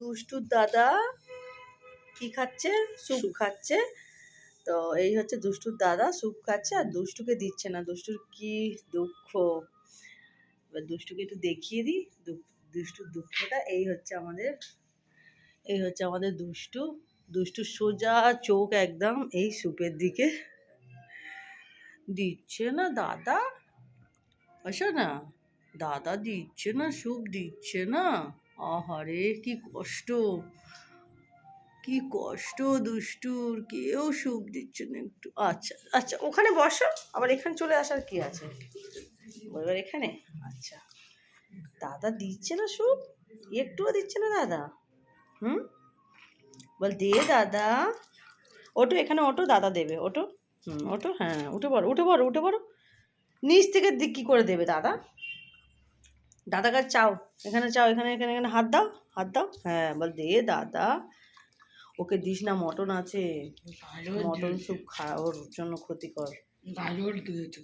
দুষ্টুর দাদা কি খাচ্ছে? স্যুপ খাচ্ছে। তো এই হচ্ছে দুষ্টুর দাদা স্যুপ খাচ্ছে আর দুষ্টুকে দিচ্ছে না। দুষ্টুর কি দুঃখ? এবার দুষ্টুকে একটু দেখিয়ে দিই। দুষ্টুর দুঃখটা এই হচ্ছে আমাদের এই হচ্ছে আমাদের দুষ্টু। দুষ্টু সোজা চোখ একদম এই স্যুপের দিকে দিচ্ছে না দাদা। আসো না দাদা দিচ্ছে না স্যুপ দিচ্ছে না। আহারে, কি কষ্ট। কি কষ্ট দুষ্টুর, কেউ সুখ দিচ্ছে না একটু। আচ্ছা আচ্ছা ওখানে বসো। আবার এখানে চলে আসার কি আছে? এবার এখানে? আচ্ছা। দাদা দিচ্ছে না সুখ? একটুও দিচ্ছে না দাদা? হুম? বল, দে দাদা। ওটো, এখানে ওটো, দাদা দেবে। ওটো? হুম, ওটো? হ্যাঁ উঠে পড়ো উঠে পড়ো উঠে পড়ো। নিচ থেকে দিক কী করে দেবে দাদা? দাদা কাছে চাও এখানে চাও এখানে এখানে এখানে হাত দাও হাত দাও। হ্যাঁ বল দে দাদা ওকে দিস না মটন আছে। মটন স্যুপ খা ওর জন্য ক্ষতিকর। গাজর দিয়েছে।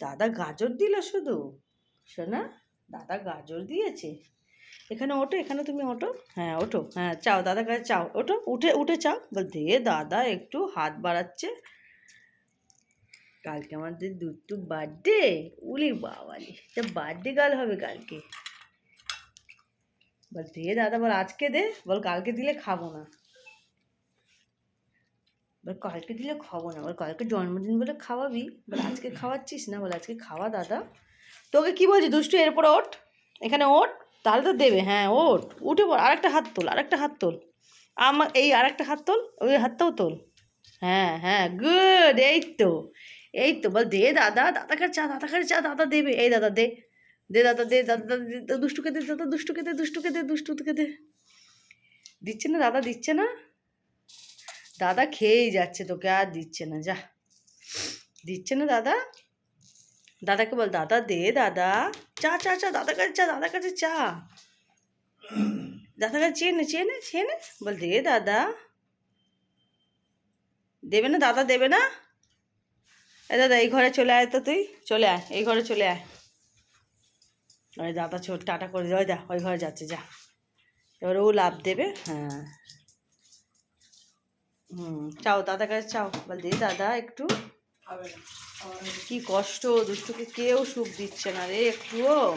দাদা গাজর দিল শুধু? শোনা দাদা গাজর দিয়েছে? এখানে ওঠো এখানে তুমি ওঠো। হ্যাঁ ওঠো। হ্যাঁ চাও দাদা কাছে চাও। ওঠো উঠে উঠে চাও। বল দে দাদা একটু হাত বাড়াচ্ছে। কালকে আমাদের দুটু বার্থডে উলি বাবালি তা বার্থডে গাল হবে কালকে। বল, দে দাদা, বল, আজকে দে। বল, কালকে দিলে খাব না। বল, কালকে দিলে খাব না। বল, কালকে জন্মদিন বলে খাওয়াবি। বল, আজকে খাওয়াচ্ছিস না? বল, আজকে খাওয়া দাদা। তোকে কি বলছি, দুষ্টু, এরপর ওঠ। এখানে ওঠ, তাহলে তো দেবে। হ্যাঁ ওঠ। উঠে পড়, আরেকটা হাত তোল, আরেকটা হাত তোল। আমার, এই আরেকটা হাত তোল, ওই হাতটাও তোল। হ্যাঁ হ্যাঁ গুড এই তো। এই তো বল দে দাদা দাদা কাছে চা, দাদা কাছে চা, দাদা দেবে এই দাদা দে। দে দাদা দে দাদা দাদা দুষ্টুকে দে, দাদা, দুষ্টুকে দে দুষ্টুকে দে দুষ্টুকে দে। দিচ্ছে না দাদা, দিচ্ছে না? দাদা খেয়েই যাচ্ছে তোকে, আর দিচ্ছে না, যা। দিচ্ছে না দাদা? দাদাকে বল, দাদা দে, দাদা। চা চা চা, দাদা কাছে চা দাদার কাছে চা। দাদা কাছে চেয়ে নে চেয়ে চেয়ে বল, দে দাদা। দেবে না, দাদা দেবে না? এ দাদা এই ঘরে চলে আয় তো তুই। চলে আয় এই ঘরে চলে আয়। ওই দাদা ছোট টাটা করে ওই দা ওই ঘরে যাচ্ছে যা। এবার ও লাভ দেবে হ্যাঁ। হুম চাও দাদার কাছে চাও। বল দে দাদা একটু। কি কষ্ট দুষ্টুকে কেউ সুখ দিচ্ছে না রে একটুও।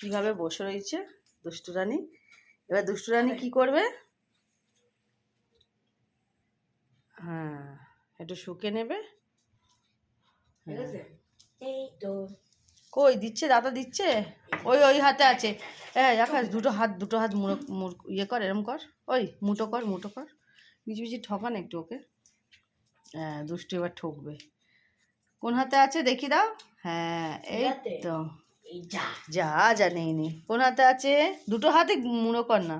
কীভাবে বসে রয়েছে দুষ্টু রানী? এবার দুষ্টু রানী কি করবে? হ্যাঁ। একটু শুকে নেবে। তো। কই দিচ্ছে? দাদা দিচ্ছে? ওই ওই হাতে আছে। হ্যাঁ দেখাস দুটো হাত দুটো হাত মুড়ো মুড় ইয়ে কর এরম কর। ওই মুটো কর মুটো কর। বিচি বিচি ঠকান একটু ওকে। হ্যাঁ দুষ্টু এবার ঠকবে। কোন হাতে আছে দেখি দাও। হ্যাঁ এই তো। যা। যা যা নেই নি কোন হাতে আছে? দুটো হাতে মুড়ো কর না।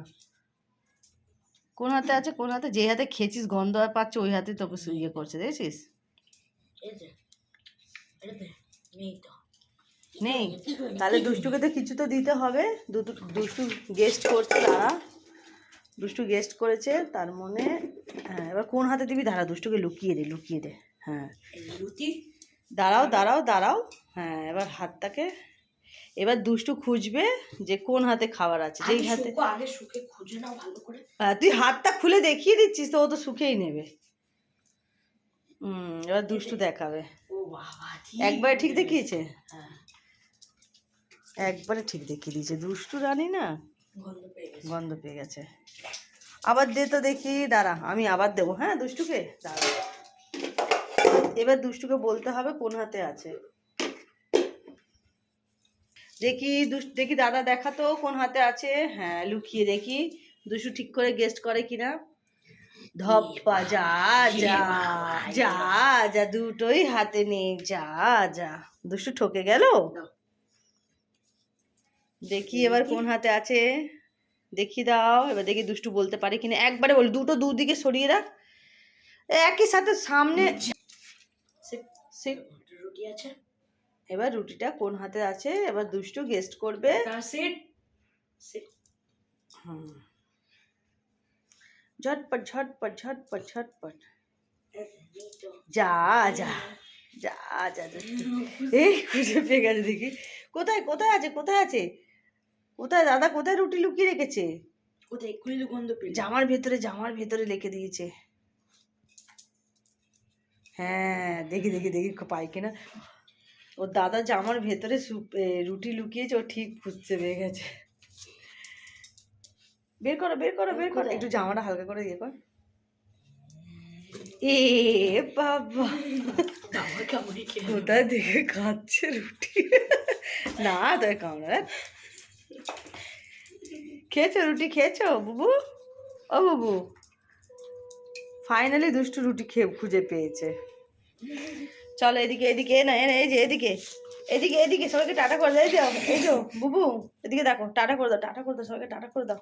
কোন হাতে আছে কোন হাতে? যে হাতে খেয়েছিস গন্ধ আর পাচ্ছে ওই হাতে তোকে ইয়ে করছে দেখেছিস? নেই তাহলে দুষ্টুকে তো কিছু তো দিতে হবে। দুটো- দুষ্টু গেস্ট করছে দাঁড়া। দুষ্টু গেস্ট করেছে তার মনে হ্যাঁ এবার কোন হাতে দিবি? দাঁড়া দুষ্টুকে লুকিয়ে দে লুকিয়ে দে হ্যাঁ। দাঁড়াও দাঁড়াও দাঁড়াও হ্যাঁ এবার হাতটাকে এবার দুষ্টু খুঁজবে যে কোন হাতে খাবার আছে যেই হাতে আগে শুকে খুঁজে নাও ভালো করে। হ্যাঁ, তুই হাতটা খুলে দেখিয়ে দিচ্ছিস তো ও তো শুকেই নেবে। হুম এবার দুষ্টু দেখাবে। একবারে ঠিক দেখিয়েছে? হ্যাঁ। একবারে ঠিক দেখিয়ে দিয়েছে। দুষ্টু রানী না গন্ধ পেয়ে গেছে। গন্ধ পেয়ে গেছে। আবার দে তো দেখি দাঁড়া আমি আবার দেবো। হ্যাঁ দুষ্টুকে? দাঁড়া। এবার দুষ্টুকে বলতে হবে কোন হাতে আছে। দেখি দেখি দাদা দেখাতো কোন হাতে আছে? হ্যাঁ লুকিয়ে দেখি। দুষ্টু ঠিক করে গেস্ট করে কিনা? ধপ্পা যা যা যা যা দুটোই হাতে নেই যা যা। দুষ্টু ঠকে গেল? দেখি এবার কোন হাতে আছে। দেখি দাও এবার দেখি দুষ্টু বলতে পারে কিনা। একবারে বল দুটো দুদিকে সরিয়ে রাখ। একই সাথে সামনে রুটি আছে? এবার রুটিটা কোন হাতে আছে? এবার দুষ্টু গেস্ট করবে। হুম। ঝটপট ঝটপট ঝটপট ঝটপট। যা যা যা যা এই খুঁজে পেয়ে গেছে দেখি। কোথায় কোথায় আছে কোথায় আছে? কোথায় দাদা কোথায় রুটি লুকিয়ে রেখেছে? কোথায়? এক্ষুনি গন্ধ জামার ভেতরে জামার ভেতরে রেখে দিয়েছে। হ্যাঁ দেখি দেখি দেখি পাই কিনা। ওর দাদা জামার ভেতরে রুটি লুকিয়েছে ও ঠিক খুঁজতে পেয়ে গেছে। বের করো বের করো বের করো। একটু জামাটা হালকা করে ইয়ে কর। এ বাবা। কোথায় দেখে খাচ্ছে রুটি? না তোর কামড়া। খেয়েছো রুটি? খেয়েছো বুবু? ও বুবু। ফাইনালি দুষ্টু রুটি খেয়ে খুঁজে পেয়েছে। চলো এদিকে এদিকে না এ না, এই যে এদিকে। এদিকে এদিকে সবাইকে টাটা করে দাও এই যাও এই যো বুবু এদিকে দেখো টাটা করে দাও টাটা করে দাও সবাইকে টাটা করে দাও।